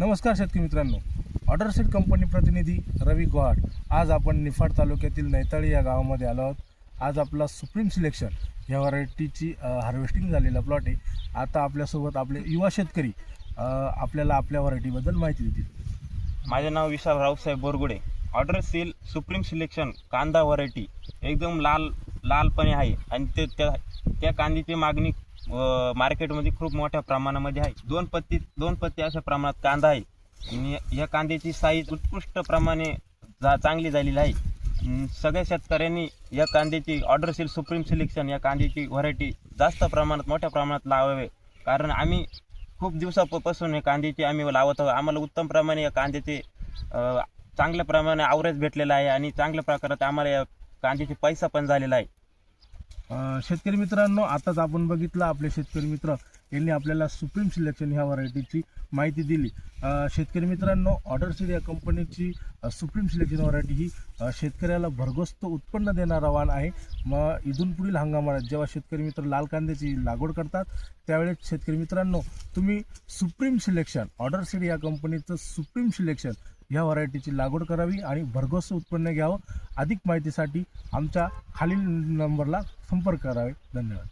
नमस्कार शेतकरी मित्रांनो. ऑर्डर सीड कंपनी प्रतिनिधी रवी गोहाट. आज आपण निफाड तालुक्यातील नैताळी या गावामध्ये आलो आहोत. आज आपला सुप्रीम सिलेक्शन ह्या व्हरायटीची हार्वेस्टिंग झालेला प्लॉट आहे. आता आपल्यासोबत आपले युवा शेतकरी आपल्याला आपल्या व्हरायटीबद्दल माहिती देतील. माझे नाव Vishal Raosaheb Borgude. Order seal supreme selection कांदा व्हरायटी एकदम लाल लालपणे आहे. आणि ते त्या त्या कांद्याची मागणी मार्केटमध्ये खूप मोठ्या प्रमाणामध्ये आहे. दोन पत्ती दोन पत्ती अशा प्रमाणात कांदा आहे. आणि या कांद्याची साईज उत्कृष्ट प्रमाणे जा चांगली झालेली आहे. सगळ्या शेतकऱ्यांनी या कांद्याची ऑर्डर सील सुप्रीम सिलेक्शन या कांद्याची व्हरायटी जास्त प्रमाणात मोठ्या प्रमाणात लावावे. कारण आम्ही खूप दिवसापासून हे कांद्याची आम्ही लावत आहोत. आम्हाला उत्तम प्रमाणे या कांद्याचे चांगल्या प्रमाणे आवरेज भेटलेला आहे आणि चांगल्या प्रकारात आम्हाला या कांद्याचे पैसा पण झालेला आहे. शेतकरी मित्रांनो आताच आपण बघितलं आपले शेतकरी मित्र यांनी आपल्याला सुप्रीम सिलेक्शन ह्या व्हरायटीची माहिती दिली. शेतकरी मित्रांनो ऑर्डर सीड या कंपनीची सुप्रीम सिलेक्शन व्हरायटी ही शेतकऱ्याला भरघोस्त उत्पन्न देणारा वाण आहे. मग इथून पुढील हंगामात जेव्हा शेतकरी मित्र लाल कांद्याची लागवड करतात त्यावेळेस शेतकरी मित्रांनो तुम्ही सुप्रीम सिलेक्शन ऑर्डर सीड या कंपनीचं सुप्रीम सिलेक्शन ह्या व्हरायटीची लागवड करावी आणि भरघोस उत्पन्न घ्यावं. अधिक माहितीसाठी आमच्या खालील नंबरला संपर्क करावे. धन्यवाद.